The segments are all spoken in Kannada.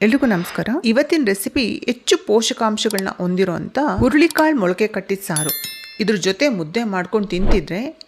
ಎಲ್ರಿಗೂ ನಮಸ್ಕಾರ. ಇವತ್ತಿನ ರೆಸಿಪಿ ಹೆಚ್ಚು ಪೋಷಕಾಂಶಗಳನ್ನ ಹೊಂದಿರುವಂಥ ಹುರುಳಿಕಾಳು ಮೊಳಕೆ ಕಟ್ಟಿದ ಸಾರು. ಇದ್ರ ಜೊತೆ ಮುದ್ದೆ ಮಾಡ್ಕೊಂಡು ತಿಂತಿದ್ರೆ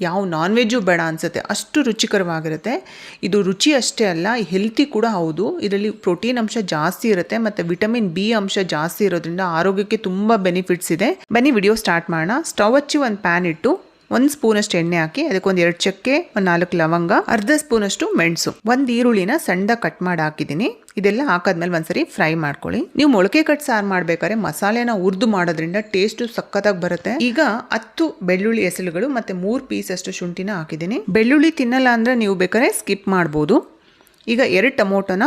ಯಾವ ನಾನ್ ವೆಜ್ಜು ಬೇಡ ಅನ್ಸುತ್ತೆ. ಅಷ್ಟು ರುಚಿಕರವಾಗಿರುತ್ತೆ. ಇದು ರುಚಿ ಅಷ್ಟೇ ಅಲ್ಲ ಹೆಲ್ತಿ ಕೂಡ ಹೌದು. ಇದರಲ್ಲಿ ಪ್ರೋಟೀನ್ ಅಂಶ ಜಾಸ್ತಿ ಇರುತ್ತೆ ಮತ್ತು ವಿಟಮಿನ್ ಬಿ ಅಂಶ ಜಾಸ್ತಿ ಇರೋದ್ರಿಂದ ಆರೋಗ್ಯಕ್ಕೆ ತುಂಬ ಬೆನಿಫಿಟ್ಸ್ ಇದೆ. ಬನ್ನಿ ವಿಡಿಯೋ ಸ್ಟಾರ್ಟ್ ಮಾಡೋಣ. ಸ್ಟವ್ ಹಚ್ಚಿ ಒಂದು ಪ್ಯಾನ್ ಇಟ್ಟು ಒಂದು ಸ್ಪೂನಷ್ಟು ಎಣ್ಣೆ ಹಾಕಿ ಅದಕ್ಕೊಂದು ಎರಡು ಚಕ್ಕೆ, ಒಂದು ನಾಲ್ಕು ಲವಂಗ, ಅರ್ಧ ಸ್ಪೂನಷ್ಟು ಮೆಣಸು. ಒಂದು ಈರುಳ್ಳಿನ ಸಣ್ಣ ಕಟ್ ಮಾಡಿ ಹಾಕಿದ್ದೀನಿ. ಇದೆಲ್ಲ ಹಾಕಾದ್ಮೇಲೆ ಒಂದ್ಸರಿ ಫ್ರೈ ಮಾಡ್ಕೊಳ್ಳಿ. ನೀವು ಮೊಳಕೆ ಕಟ್ ಸಾರು ಮಾಡ್ಬೇಕಾದ್ರೆ ಮಸಾಲೆನ ಉರ್ದು ಮಾಡೋದ್ರಿಂದ ಟೇಸ್ಟ್ ಸಖತ್ತಾಗಿ ಬರುತ್ತೆ. ಈಗ ಹತ್ತು ಬೆಳ್ಳುಳ್ಳಿ ಎಸಳುಗಳು ಮತ್ತೆ ಮೂರು ಪೀಸ್ ಅಷ್ಟು ಶುಂಠಿನ ಹಾಕಿದ್ದೀನಿ. ಬೆಳ್ಳುಳ್ಳಿ ತಿನ್ನಲ್ಲ ಅಂದ್ರೆ ನೀವು ಬೇಕಾದ್ರೆ ಸ್ಕಿಪ್ ಮಾಡ್ಬೋದು. ಈಗ ಎರಡು ಟೊಮೊಟೊನ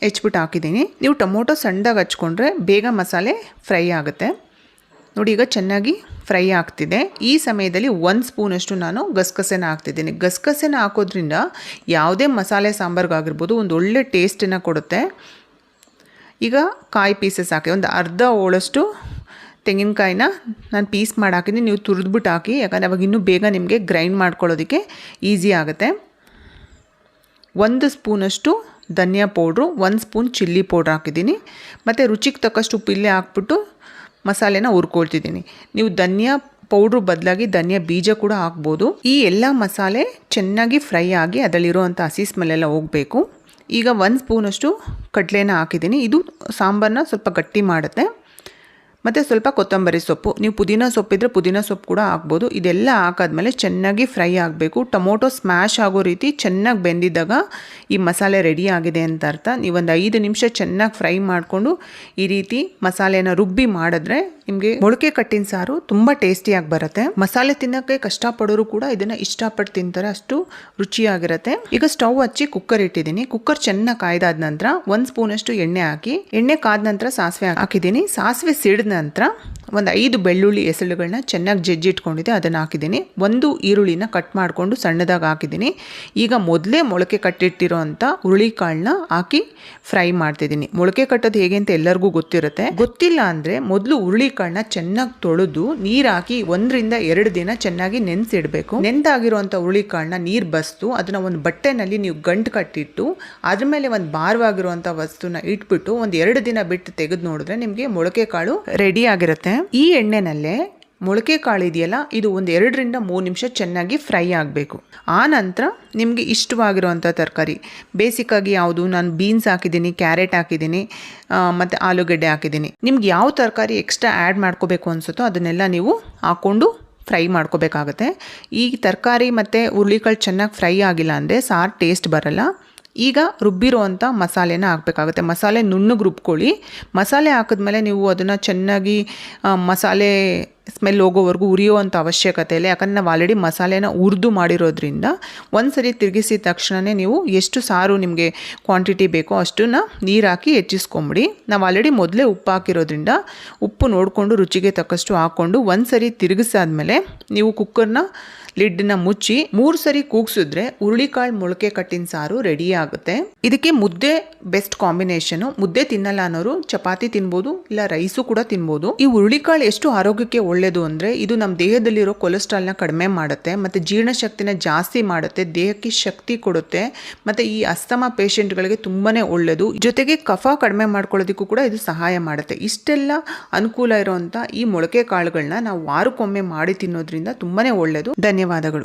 ಹೆಚ್ಬಿಟ್ಟು ಹಾಕಿದ್ದೀನಿ. ನೀವು ಟೊಮೊಟೊ ಸಣ್ಣದಾಗಿ ಹಚ್ಕೊಂಡ್ರೆ ಬೇಗ ಮಸಾಲೆ ಫ್ರೈ ಆಗುತ್ತೆ. ನೋಡಿ, ಈಗ ಚೆನ್ನಾಗಿ ಫ್ರೈ ಆಗ್ತಿದೆ. ಈ ಸಮಯದಲ್ಲಿ ಒಂದು ಸ್ಪೂನಷ್ಟು ನಾನು ಗಸಗಸೆನ ಹಾಕ್ತಿದ್ದೀನಿ. ಗಸಗಸೆನ ಹಾಕೋದ್ರಿಂದ ಯಾವುದೇ ಮಸಾಲೆ ಸಾಂಬಾರ್ಗಾಗಿರ್ಬೋದು ಒಂದು ಒಳ್ಳೆ ಟೇಸ್ಟನ್ನು ಕೊಡುತ್ತೆ. ಈಗ ಕಾಯಿ ಪೀಸಸ್ ಹಾಕಿ, ಒಂದು ಅರ್ಧ ಓಳಷ್ಟು ತೆಂಗಿನಕಾಯಿನ ನಾನು ಪೀಸ್ ಮಾಡಿ ಹಾಕಿದ್ದೀನಿ. ನೀವು ತುರಿದ್ಬಿಟ್ಟು ಹಾಕಿ, ಯಾಕಂದರೆ ಅವಾಗ ಇನ್ನೂ ಬೇಗ ನಿಮಗೆ ಗ್ರೈಂಡ್ ಮಾಡ್ಕೊಳ್ಳೋದಕ್ಕೆ ಈಸಿ ಆಗುತ್ತೆ. ಒಂದು ಸ್ಪೂನಷ್ಟು ಧನಿಯಾ ಪೌಡ್ರು, ಒಂದು ಸ್ಪೂನ್ ಚಿಲ್ಲಿ ಪೌಡ್ರ್ ಹಾಕಿದ್ದೀನಿ. ಮತ್ತು ರುಚಿಗೆ ತಕ್ಕಷ್ಟು ಉಪ್ಪು ಇಲ್ಲೇ ಹಾಕ್ಬಿಟ್ಟು ಮಸಾಲೆನ ಹುರ್ಕೊಳ್ತಿದ್ದೀನಿ. ನೀವು ಧನಿಯಾ ಪೌಡ್ರ್ ಬದಲಾಗಿ ಧನಿಯಾ ಬೀಜ ಕೂಡ ಹಾಕ್ಬೋದು. ಈ ಎಲ್ಲ ಮಸಾಲೆ ಚೆನ್ನಾಗಿ ಫ್ರೈ ಆಗಿ ಅದರಲ್ಲಿರುವಂಥ ಹಸಿ ಸ್ಮೆಲ್ಲೆಲ್ಲ ಹೋಗಬೇಕು. ಈಗ ಒಂದು ಸ್ಪೂನಷ್ಟು ಕಡಲೆನ ಹಾಕಿದ್ದೀನಿ. ಇದು ಸಾಂಬಾರನ್ನ ಸ್ವಲ್ಪ ಗಟ್ಟಿ ಮಾಡುತ್ತೆ. ಮತ್ತು ಸ್ವಲ್ಪ ಕೊತ್ತಂಬರಿ ಸೊಪ್ಪು. ನೀವು ಪುದೀನ ಸೊಪ್ಪಿದ್ರೆ ಪುದೀನ ಸೊಪ್ಪು ಕೂಡ ಹಾಕ್ಬೋದು. ಇದೆಲ್ಲ ಹಾಕಾದ್ಮೇಲೆ ಚೆನ್ನಾಗಿ ಫ್ರೈ ಆಗಬೇಕು. ಟೊಮೊಟೊ ಸ್ಮ್ಯಾಶ್ ಆಗೋ ರೀತಿ ಚೆನ್ನಾಗಿ ಬೆಂದಿದ್ದಾಗ ಈ ಮಸಾಲೆ ರೆಡಿ ಆಗಿದೆ ಅಂತ ಅರ್ಥ. ನೀವೊಂದು ಐದು ನಿಮಿಷ ಚೆನ್ನಾಗಿ ಫ್ರೈ ಮಾಡಿಕೊಂಡು ಈ ರೀತಿ ಮಸಾಲೆನ ರುಬ್ಬಿ ಮಾಡಿದ್ರೆ ನಿಮಗೆ ಮೊಳಕೆ ಕಟ್ಟಿನ ಸಾರು ತುಂಬ ಟೇಸ್ಟಿಯಾಗಿ ಬರುತ್ತೆ. ಮಸಾಲೆ ತಿನ್ನೋಕ್ಕೆ ಕಷ್ಟಪಡೋರು ಕೂಡ ಇದನ್ನು ಇಷ್ಟಪಟ್ಟು ತಿಂತಾರೆ. ಅಷ್ಟು ರುಚಿಯಾಗಿರುತ್ತೆ. ಈಗ ಸ್ಟವ್ ಹಚ್ಚಿ ಕುಕ್ಕರ್ ಇಟ್ಟಿದ್ದೀನಿ. ಕುಕ್ಕರ್ ಚೆನ್ನಾಗಿ ಕಾಯ್ದಾದ ನಂತರ ಒಂದು ಸ್ಪೂನಷ್ಟು ಎಣ್ಣೆ ಹಾಕಿ, ಎಣ್ಣೆ ಕಾದ ನಂತರ ಸಾಸಿವೆ ಹಾಕಿದ್ದೀನಿ. ಸಾಸಿವೆ ಸಿಡಿದ ನಂತರ ಒಂದು ಐದು ಬೆಳ್ಳುಳ್ಳಿ ಎಸಳುಗಳನ್ನ ಚೆನ್ನಾಗಿ ಜಜ್ಜಿಟ್ಕೊಂಡಿದ್ದೆ, ಅದನ್ನು ಹಾಕಿದ್ದೀನಿ. ಒಂದು ಈರುಳ್ಳಿನ ಕಟ್ ಮಾಡಿಕೊಂಡು ಸಣ್ಣದಾಗಿ ಹಾಕಿದ್ದೀನಿ. ಈಗ ಮೊದಲೇ ಮೊಳಕೆ ಕಟ್ಟಿಟ್ಟಿರೋ ಅಂಥ ಹುರುಳಿಕಾಳನ್ನ ಹಾಕಿ ಫ್ರೈ ಮಾಡ್ತಿದ್ದೀನಿ. ಮೊಳಕೆ ಕಟ್ಟೋದು ಹೇಗೆ ಅಂತ ಎಲ್ಲರಿಗೂ ಗೊತ್ತಿರುತ್ತೆ. ಗೊತ್ತಿಲ್ಲ ಅಂದರೆ ಮೊದಲು ಹುರುಳಿಕಾಳನ್ನ ಚೆನ್ನಾಗಿ ತೊಳೆದು ನೀರು ಹಾಕಿ ಒಂದರಿಂದ ಎರಡು ದಿನ ಚೆನ್ನಾಗಿ ನೆನೆಸಿಡಬೇಕು. ನೆಂದಾಗಿರುವಂಥ ಹುರುಳಿಕಾಳನ್ನ ನೀರು ಬಸ್ತು, ಅದನ್ನು ಒಂದು ಬಟ್ಟೆನಲ್ಲಿ ನೀವು ಗಂಟು ಕಟ್ಟಿಟ್ಟು, ಅದ್ರ ಮೇಲೆ ಒಂದು ಭಾರವಾಗಿರುವಂಥ ವಸ್ತುನ ಇಟ್ಬಿಟ್ಟು ಒಂದು ಎರಡು ದಿನ ಬಿಟ್ಟು ತೆಗೆದು ನೋಡಿದ್ರೆ ನಿಮಗೆ ಮೊಳಕೆ ಕಾಳು ರೆಡಿ ಆಗಿರುತ್ತೆ. ಈ ಎಣ್ಣೆನಲ್ಲೇ ಮೊಳಕೆ ಕಾಳು ಇದೆಯಲ್ಲ, ಇದು ಒಂದು ಎರಡರಿಂದ ಮೂರು ನಿಮಿಷ ಚೆನ್ನಾಗಿ ಫ್ರೈ ಆಗಬೇಕು. ಆ ನಂತರ ನಿಮಗೆ ಇಷ್ಟವಾಗಿರುವಂಥ ತರಕಾರಿ. ಬೇಸಿಕ್ಕಾಗಿ ಯಾವುದು, ನಾನು ಬೀನ್ಸ್ ಹಾಕಿದ್ದೀನಿ ಕ್ಯಾರೆಟ್ ಹಾಕಿದ್ದೀನಿ ಮತ್ತು ಆಲೂಗಡ್ಡೆ ಹಾಕಿದ್ದೀನಿ. ನಿಮ್ಗೆ ಯಾವ ತರಕಾರಿ ಎಕ್ಸ್ಟ್ರಾ ಆ್ಯಡ್ ಮಾಡ್ಕೋಬೇಕು ಅನಿಸುತ್ತೋ ಅದನ್ನೆಲ್ಲ ನೀವು ಹಾಕ್ಕೊಂಡು ಫ್ರೈ ಮಾಡ್ಕೋಬೇಕಾಗತ್ತೆ. ಈ ತರಕಾರಿ ಮತ್ತು ಹುರುಳಿಕಾಳು ಚೆನ್ನಾಗಿ ಫ್ರೈ ಆಗಿಲ್ಲ ಅಂದರೆ ಸಾರು ಟೇಸ್ಟ್ ಬರಲ್ಲ. ಈಗ ರುಬ್ಬಿರುವಂಥ ಮಸಾಲೆನ ಹಾಕಬೇಕಾಗುತ್ತೆ. ಮಸಾಲೆ ನುಣ್ಣಗೆ ರುಬ್ಕೊಳ್ಳಿ. ಮಸಾಲೆ ಹಾಕಿದ್ಮೇಲೆ ನೀವು ಅದನ್ನು ಚೆನ್ನಾಗಿ ಮಸಾಲೆ ಸ್ಮೆಲ್ ಹೋಗೋವರೆಗೂ ಉರಿಯುವಂಥ ಅವಶ್ಯಕತೆ ಇಲ್ಲ ಯಾಕಂದರೆ ನಾವು ಆಲ್ರೆಡಿ ಮಸಾಲೆನ ಹುರಿದು ಮಾಡಿರೋದ್ರಿಂದ ಒಂದು ಸರಿ ತಿರುಗಿಸಿದ ತಕ್ಷಣವೇ ನೀವು ಎಷ್ಟು ಸಾರು ನಿಮಗೆ ಕ್ವಾಂಟಿಟಿ ಬೇಕೋ ಅಷ್ಟನ್ನು ನೀರು ಹಾಕಿ ಹೆಚ್ಚಿಸ್ಕೊಂಬಿಡಿ. ನಾವು ಆಲ್ರೆಡಿ ಮೊದಲೇ ಉಪ್ಪು ಹಾಕಿರೋದ್ರಿಂದ ಉಪ್ಪು ನೋಡಿಕೊಂಡು ರುಚಿಗೆ ತಕ್ಕಷ್ಟು ಹಾಕ್ಕೊಂಡು ಒಂದು ಸರಿ ತಿರುಗಿಸಾದ್ಮೇಲೆ ನೀವು ಕುಕ್ಕರ್ನ ಲಿಡ್ನ ಮುಚ್ಚಿ ಮೂರು ಸರಿ ಕೂಗ್ಸಿದ್ರೆ ಹುರುಳಿಕಾಳು ಮೊಳಕೆ ಕಟ್ಟಿನ ಸಾರು ರೆಡಿ ಆಗುತ್ತೆ. ಇದಕ್ಕೆ ಮುದ್ದೆ ಬೆಸ್ಟ್ ಕಾಂಬಿನೇಷನು ಮುದ್ದೆ ತಿನ್ನಲ್ಲ ಅನ್ನೋರು ಚಪಾತಿ ತಿನ್ಬೋದು, ಇಲ್ಲ ರೈಸು ಕೂಡ ತಿನ್ಬೋದು. ಈ ಹುರುಳಿಕಾಳು ಎಷ್ಟು ಆರೋಗ್ಯಕ್ಕೆ ಒಳ್ಳೆಯದು ಅಂದರೆ ಇದು ನಮ್ಮ ದೇಹದಲ್ಲಿರೋ ಕೊಲೆಸ್ಟ್ರಾಲ್ನ ಕಡಿಮೆ ಮಾಡುತ್ತೆ, ಮತ್ತು ಜೀರ್ಣಶಕ್ತಿನ ಜಾಸ್ತಿ ಮಾಡುತ್ತೆ, ದೇಹಕ್ಕೆ ಶಕ್ತಿ ಕೊಡುತ್ತೆ, ಮತ್ತು ಈ ಅಸ್ತಮ ಪೇಷೆಂಟ್ಗಳಿಗೆ ತುಂಬಾ ಒಳ್ಳೆಯದು ಜೊತೆಗೆ ಕಫ ಕಡಿಮೆ ಮಾಡ್ಕೊಳ್ಳೋದಕ್ಕೂ ಕೂಡ ಇದು ಸಹಾಯ ಮಾಡುತ್ತೆ. ಇಷ್ಟೆಲ್ಲ ಅನುಕೂಲ ಇರುವಂಥ ಈ ಮೊಳಕೆ ಕಾಳುಗಳನ್ನ ನಾವು ವಾರಕ್ಕೊಮ್ಮೆ ಮಾಡಿ ತಿನ್ನೋದ್ರಿಂದ ತುಂಬಾ ಒಳ್ಳೆಯದು ಧನ್ಯವಾದಗಳು.